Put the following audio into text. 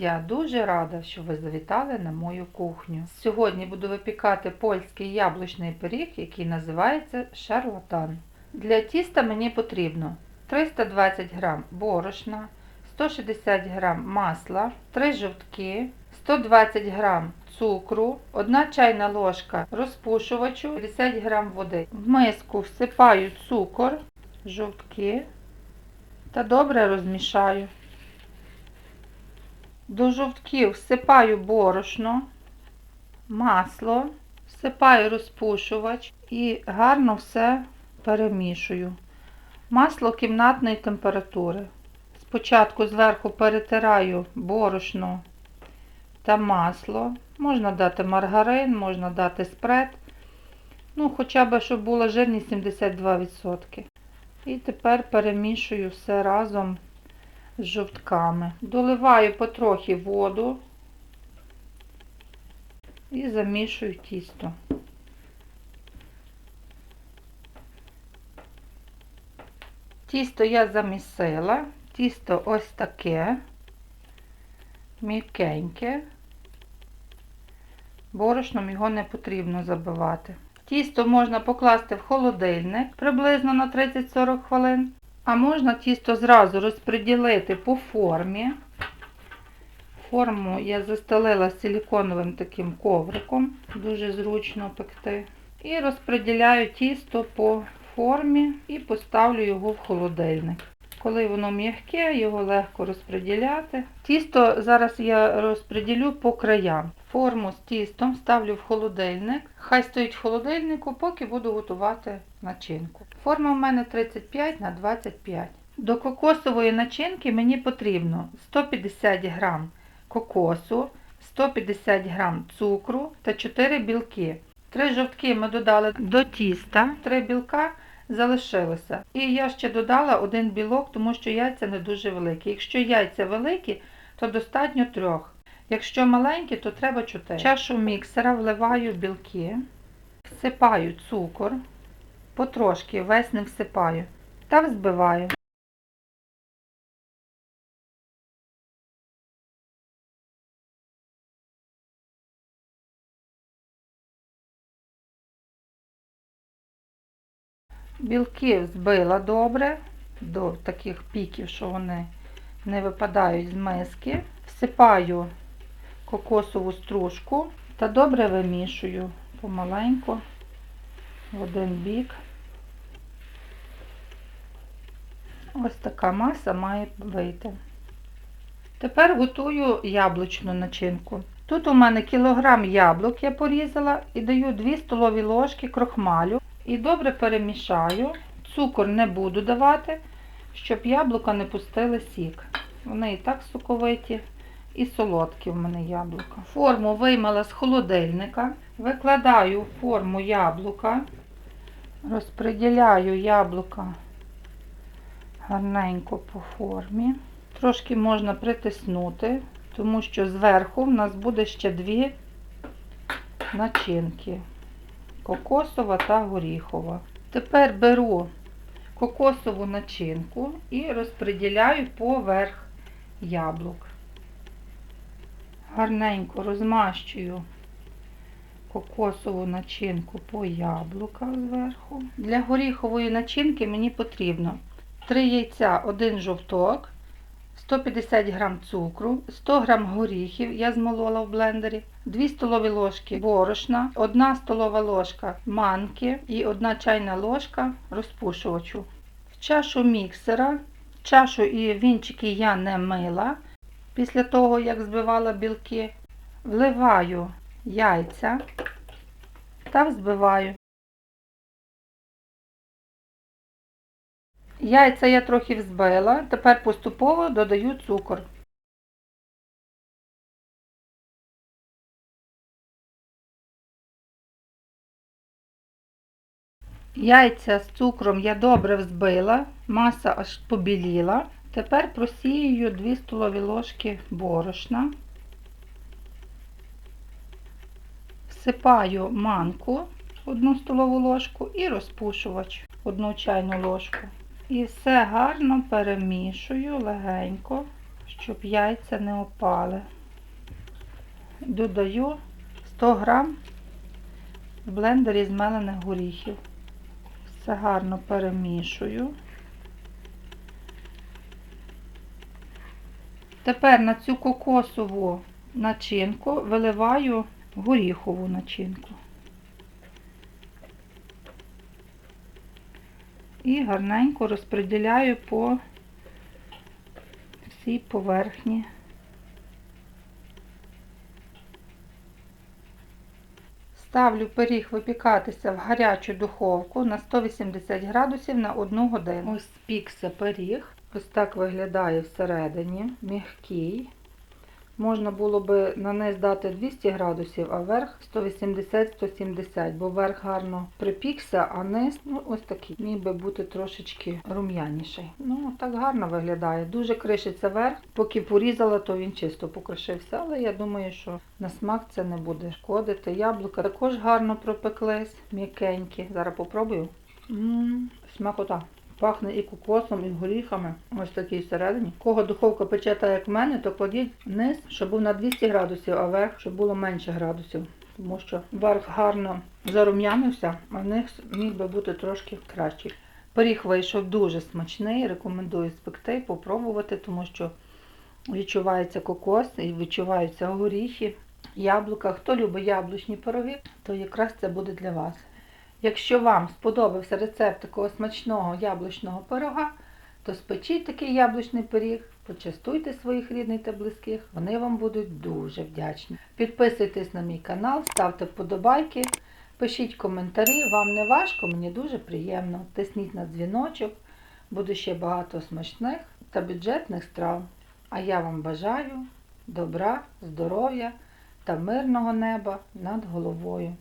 Я дуже рада, що ви завітали на мою кухню. Сьогодні буду випікати польський яблучний пиріг, який називається шарлатан. Для тіста мені потрібно 320 г борошна, 160 г масла, 3 жовтки, 120 г цукру, 1 чайна ложка розпушувачу, 50 г води. В миску всипаю цукор, жовтки та добре розмішаю. До жовтків всипаю борошно, масло, всипаю розпушувач і гарно все перемішую. Масло кімнатної температури. Спочатку зверху перетираю борошно та масло. Можна дати маргарин, можна дати спред. Ну, хоча б, щоб була жирність 72%. І тепер перемішую все разом з жовтками. Доливаю потрохи воду і замішую тісто. Тісто я замісила, тісто ось таке, м'якеньке, борошном його не потрібно забивати. Тісто можна покласти в холодильник приблизно на 30-40 хвилин. А можна тісто зразу розподілити по формі. Форму я застелила силіконовим таким ковриком, дуже зручно пекти. І розподіляю тісто по формі і поставлю його в холодильник. Коли воно м'яке, його легко розподіляти. Тісто зараз я розподілю по краям. Форму з тістом ставлю в холодильник. Хай стоїть в холодильнику, поки буду готувати начинку. Форма в мене 35 на 25. До кокосової начинки мені потрібно 150 г кокосу, 150 г цукру та 4 білки. Три жовтки ми додали до тіста, 3 білка залишилося. І я ще додала один білок, тому що яйця не дуже великі. Якщо яйця великі, то достатньо трьох. Якщо маленькі, то треба 4. Чашу міксера вливаю білки, всипаю цукор, потрошки весь не всипаю та взбиваю. Білки взбила добре, до таких піків, що вони не випадають з миски. Всипаю кокосову стружку та добре вимішую помаленьку в один бік. Ось така маса має вийти. Тепер готую яблучну начинку. Тут у мене кілограм яблук я порізала і даю 2 столові ложки крохмалю. І добре перемішаю. Цукор не буду давати, щоб яблука не пустили сік. Вони і так соковиті, і солодкі в мене яблука. Форму виймала з холодильника, викладаю форму яблука, розподіляю яблука гарненько по формі. Трошки можна притиснути, тому що зверху в нас буде ще дві начинки кокосова та горіхова. Тепер беру кокосову начинку і розподіляю поверх яблук. Гарненько розмащую кокосову начинку по яблуках зверху. Для горіхової начинки мені потрібно 3 яйця, 1 жовток, 150 г цукру, 100 г горіхів я змолола в блендері, 2 столові ложки борошна, 1 столова ложка манки і 1 чайна ложка розпушувачу. В чашу міксера, чашу і вінчики я не мила. Після того, як збивала білки, вливаю яйця та взбиваю. Яйця я трохи взбила, тепер поступово додаю цукор. Яйця з цукром я добре взбила, маса аж побіліла. Тепер просіюю 2 столові ложки борошна, всипаю манку 1 столову ложку і розпушувач 1 чайну ложку. І все гарно перемішую легенько. щоб яйця не опали. Додаю 100 грам в блендері змелених горіхів. Все гарно перемішую. Тепер на цю кокосову начинку виливаю горіхову начинку. І гарненько розподіляю по всій поверхні. Ставлю пиріг випікатися в гарячу духовку на 180 градусів на 1 годину. Ось спікся пиріг. Ось так виглядає всередині, м'який. Можна було би на низ дати 200 градусів, а верх 180-170, бо верх гарно припікся, а низ ну, ось такий. Міг би бути трошечки рум'яніший. Ну, так гарно виглядає. Дуже кришиться верх. Поки порізала, то він чисто покришився. Але я думаю, що на смак це не буде шкодити. Яблука також гарно пропеклись, м'якенькі. Зараз попробую. М, Смакота. Пахне і кокосом, і горіхами. Ось такий всередині. Кого духовка пече так, як в мене, то кладіть низ, щоб був на 200 градусів, а верх, щоб було менше градусів. Тому що верх гарно зарум'янився, а низ міг би бути трошки кращий. Пиріг вийшов дуже смачний, рекомендую спекти, попробувати, тому що відчувається кокос і відчуваються горіхи, яблука. Хто любить яблучні пироги, то якраз це буде для вас. Якщо вам сподобався рецепт такого смачного яблучного пирога, то спечіть такий яблучний пиріг, почастуйте своїх рідних та близьких, вони вам будуть дуже вдячні. Підписуйтесь на мій канал, ставте вподобайки, пишіть коментарі, вам не важко, мені дуже приємно. Тисніть на дзвіночок, буде ще багато смачних та бюджетних страв. А я вам бажаю добра, здоров'я та мирного неба над головою.